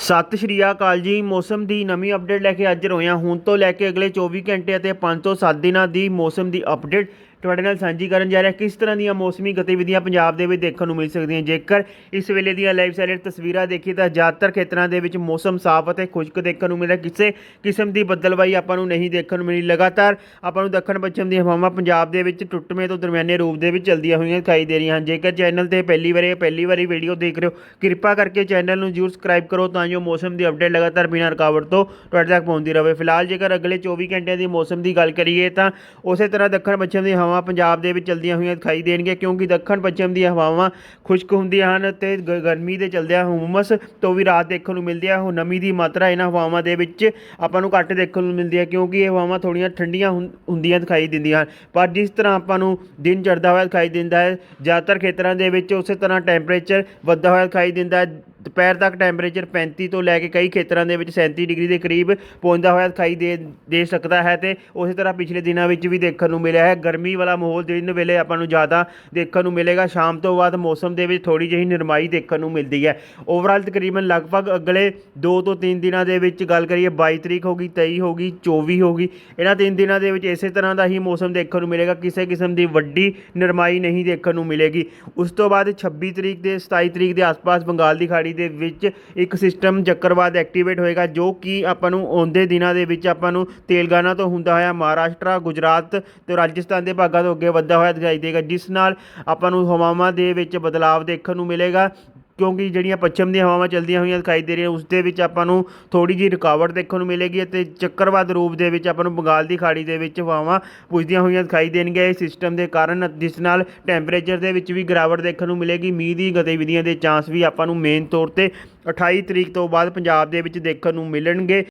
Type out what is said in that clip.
ਸਤਿ ਸ਼੍ਰੀ ਅਕਾਲ ਜੀ। ਮੌਸਮ ਦੀ ਨਵੀਂ ਅਪਡੇਟ ਲੈ ਕੇ ਅੱਜ ਹੋਏ ਹਾਂ ਹੁਣ ਤੋਂ ਲੈ ਕੇ ਅਗਲੇ 24 ਘੰਟੇ ਅਤੇ 5 ਤੋਂ 7 ਦਿਨਾਂ ਦੀ ਮੌਸਮ ਦੀ ਅਪਡੇਟ ਤੁਹਾਡੇ ਨਾਲ ਸਾਂਝੀ ਕਰਨ ਜਾ ਰਿਹਾ, ਕਿਸ ਤਰ੍ਹਾਂ ਦੀਆਂ ਮੌਸਮੀ ਗਤੀਵਿਧੀਆਂ ਪੰਜਾਬ ਦੇ ਵਿੱਚ ਦੇਖਣ ਨੂੰ ਮਿਲ ਸਕਦੀਆਂ? ਜੇਕਰ ਇਸ ਵੇਲੇ ਦੀਆਂ ਲਾਈਵ ਸੈਟੇਲਾਈਟ ਤਸਵੀਰਾਂ ਦੇਖੀ ਤਾਂ ਜ਼ਿਆਦਾਤਰ ਖੇਤਰਾਂ ਦੇ ਵਿੱਚ ਮੌਸਮ ਸਾਫ਼ ਅਤੇ ਖੁਸ਼ਕ ਦੇਖਣ ਨੂੰ ਮਿਲਿਆ। ਕਿਸੇ ਕਿਸਮ ਦੀ ਬੱਦਲਵਾਈ ਆਪਾਂ ਨੂੰ ਨਹੀਂ ਦੇਖਣ ਨੂੰ ਮਿਲੀ। ਲਗਾਤਾਰ ਆਪਾਂ ਨੂੰ ਦੱਖਣ ਪੱਛਮ ਦੀਆਂ ਹਵਾਵਾਂ ਪੰਜਾਬ ਦੇ ਵਿੱਚ ਟੁੱਟਵੇਂ ਤੋਂ ਦਰਮਿਆਨੇ ਰੂਪ ਦੇ ਵਿੱਚ ਚਲਦੀਆਂ ਹੋਈਆਂ ਦਿਖਾਈ ਦੇ ਰਹੀਆਂ ਹਨ। ਜੇਕਰ ਚੈਨਲ ਤੇ ਪਹਿਲੀ ਵਾਰੀ ਪਹਿਲੀ ਵਾਰੀ ਵੀਡੀਓ ਦੇਖ ਰਹੇ ਹੋ, ਕਿਰਪਾ ਕਰਕੇ ਚੈਨਲ ਨੂੰ ਜਰੂਰ ਸਬਸਕ੍ਰਾਈਬ ਕਰੋ ਤਾਂ ਜੋ ਮੌਸਮ ਦੀ ਅਪਡੇਟ ਲਗਾਤਾਰ ਬਿਨਾਂ ਰੁਕਾਵਟ ਤੋਂ ਤੁਹਾਡੇ ਤੱਕ ਪਹੁੰਚਦੀ ਰਹੇ। ਫਿਲਹਾਲ ਜੇਕਰ ਅਗਲੇ 24 ਘੰਟਿਆਂ ਦੀ ਮੌਸਮ ਦੀ ਗੱਲ ਕਰੀਏ ਤਾਂ ਉਸੇ ਤਰ੍ਹਾਂ ਦੱਖਣ ਪੱਛਮ ਦੀ ਹਵਾ ਹਵਾਵਾਂ ਪੰਜਾਬ ਦੇ ਵਿੱਚ ਚਲਦੀਆਂ ਹੋਈਆਂ ਦਿਖਾਈ ਦੇਣਗੀਆਂ, ਕਿਉਂਕਿ ਦੱਖਣ ਪੱਛਮ ਦੀਆਂ ਹਵਾਵਾਂ ਖੁਸ਼ਕ ਹੁੰਦੀਆਂ ਹਨ ਤੇ ਗ- ਗਰਮੀ ਦੇ ਚਲਦਿਆਂ ਹੁਮਸ ਤੋਂ ਵੀ ਰਾਤ ਦੇਖਣ ਨੂੰ ਮਿਲਦੀ ਹੈ ਉਹ ਨਮੀ ਦੀ ਮਾਤਰਾ ਇਹਨਾਂ ਹਵਾਵਾਂ ਦੇ ਵਿੱਚ ਆਪਾਂ ਨੂੰ ਘੱਟ ਦੇਖਣ ਨੂੰ ਮਿਲਦੀ ਹੈ ਕਿਉਂਕਿ ਇਹ ਹਵਾਵਾਂ ਥੋੜੀਆਂ ਠੰਡੀਆਂ ਹੁੰ- ਹੁੰਦੀਆਂ ਦਿਖਾਈ ਦਿੰਦੀਆਂ ਹਨ। ਪਰ ਜਿਸ ਤਰ੍ਹਾਂ ਆਪਾਂ ਨੂੰ ਦਿਨ ਚੜ੍ਹਦਾ ਹੋਇਆ ਦਿਖਾਈ ਦਿੰਦਾ ਹੈ, ਜ਼ਿਆਦਾਤਰ ਖੇਤਰਾਂ ਦੇ ਵਿੱਚ ਉਸੇ ਤਰ੍ਹਾਂ ਟੈਂਪਰੇਚਰ ਵੱਧਦਾ ਹੋਇਆ ਦਿਖਾਈ ਦਿੰਦਾ ਹੈ। ਦੁਪਹਿਰ ਤੱਕ ਟੈਂਪਰੇਚਰ 35 ਤੋਂ ਲੈ ਕੇ ਕਈ ਖੇਤਰਾਂ ਦੇ ਵਿੱਚ 37 ਡਿਗਰੀ ਦੇ ਕਰੀਬ ਪਹੁੰਚਦਾ ਹੋਇਆ ਦਿਖਾਈ ਦੇ ਦੇ ਸਕਦਾ ਹੈ ਤੇ ਉਸੇ ਤਰ੍ਹਾਂ ਪਿਛਲੇ ਦਿਨਾਂ ਵਿੱਚ ਵੀ ਦੇਖਣ ਨੂੰ ਮਿਲਿਆ ਹੈ। ਗਰਮੀ ਵਾਲਾ ਮਾਹੌਲ ਦਿਨ ਵੇਲੇ ਆਪਾਂ ਨੂੰ ਜ਼ਿਆਦਾ ਦੇਖਣ ਨੂੰ ਮਿਲੇਗਾ। ਸ਼ਾਮ ਤੋਂ ਬਾਅਦ ਮੌਸਮ ਦੇ ਵਿੱਚ ਥੋੜੀ ਜਿਹੀ ਨਰਮਾਈ ਦੇਖਣ ਨੂੰ ਮਿਲਦੀ ਹੈ। ਓਵਰਆਲ ਤਕਰੀਬਨ ਲਗਭਗ ਅਗਲੇ 2 ਤੋਂ 3 ਦਿਨਾਂ ਦੇ ਵਿੱਚ ਗੱਲ ਕਰੀਏ 22 ਤਰੀਕ ਹੋ ਗਈ 23 ਹੋ ਗਈ 24 ਹੋ ਗਈ, ਇਹਨਾਂ ਤਿੰਨ ਦਿਨਾਂ ਦੇ ਵਿੱਚ ਇਸੇ ਤਰ੍ਹਾਂ ਦਾ ਹੀ ਮੌਸਮ ਦੇਖਣ ਨੂੰ ਮਿਲੇਗਾ। ਕਿਸੇ ਕਿਸਮ ਦੀ ਵੱਡੀ ਨਰਮਾਈ ਨਹੀਂ ਦੇਖਣ ਨੂੰ ਮਿਲੇਗੀ। ਉਸ ਤੋਂ ਬਾਅਦ 26 ਤਰੀਕ ਦੇ 27 ਤਰੀਕ ਦੇ ਆਸ-ਪਾਸ ਬੰਗਾਲ ਦੀ ਖਾੜੀ ਦੇ ਵਿੱਚ ਇੱਕ ਸਿਸਟਮ ਚੱਕਰਵਾਦ ਐਕਟੀਵੇਟ ਹੋਏਗਾ, ਜੋ ਕਿ ਆਪਾਂ ਨੂੰ ਆਉਂਦੇ ਦਿਨਾਂ ਦੇ ਵਿੱਚ ਆਪਾਂ ਨੂੰ ਤੇਲੰਗਾਨਾ ਤੋਂ ਹੁੰਦਾ ਹੋਇਆ ਮਹਾਰਾਸ਼ਟਰ, ਗੁਜਰਾਤ ਤੇ ਰਾਜਸਥਾਨ ਦੇ ਭਾਗਾਂ ਤੋਂ ਅੱਗੇ ਵੱਧਦਾ ਹੋਇਆ ਦਿਖਾਈ ਦੇਗਾ, ਜਿਸ ਨਾਲ ਆਪਾਂ ਨੂੰ ਹਵਾਵਾਂ ਦੇ ਵਿੱਚ ਬਦਲਾਵ ਦੇਖਣ ਨੂੰ ਮਿਲੇਗਾ ਕਿਉਂਕਿ ਜਿਹੜੀਆਂ ਪੱਛਮ ਦੀਆਂ ਹਵਾਵਾਂ ਚੱਲਦੀਆਂ ਹੋਈਆਂ ਦਿਖਾਈ ਦੇ ਰਹੀਆਂ ਉਸ ਦੇ ਵਿੱਚ ਆਪਾਂ ਨੂੰ ਥੋੜੀ ਜਿਹੀ ਰੁਕਾਵਟ ਦੇਖਣ ਨੂੰ ਮਿਲੇਗੀ ਅਤੇ ਚੱਕਰਵਾਦ ਰੂਪ ਦੇ ਵਿੱਚ ਆਪਾਂ ਨੂੰ ਬੰਗਾਲ ਦੀ ਖਾੜੀ ਦੇ ਵਿੱਚ ਹਵਾਵਾਂ ਪੁੱਜਦੀਆਂ ਹੋਈਆਂ ਦਿਖਾਈ ਦੇਣਗੀਆਂ। ਇਸ ਸਿਸਟਮ ਦੇ ਕਾਰਨ ਜਿਸ ਨਾਲ ਟੈਂਪਰੇਚਰ ਦੇ ਵਿੱਚ ਵੀ ਗਿਰਾਵਟ ਦੇਖਣ ਨੂੰ ਮਿਲੇਗੀ। ਮੀਂਹ ਦੀ ਗਤੀਵਿਧੀਆਂ ਦੇ ਚਾਂਸ ਵੀ ਆਪਾਂ ਨੂੰ ਮੇਨ ਤੌਰ ਤੇ 28 ਤਰੀਕ ਤੋਂ ਬਾਅਦ ਪੰਜਾਬ ਦੇ ਵਿੱਚ ਦੇਖਣ ਨੂੰ ਮਿਲਣਗੇ।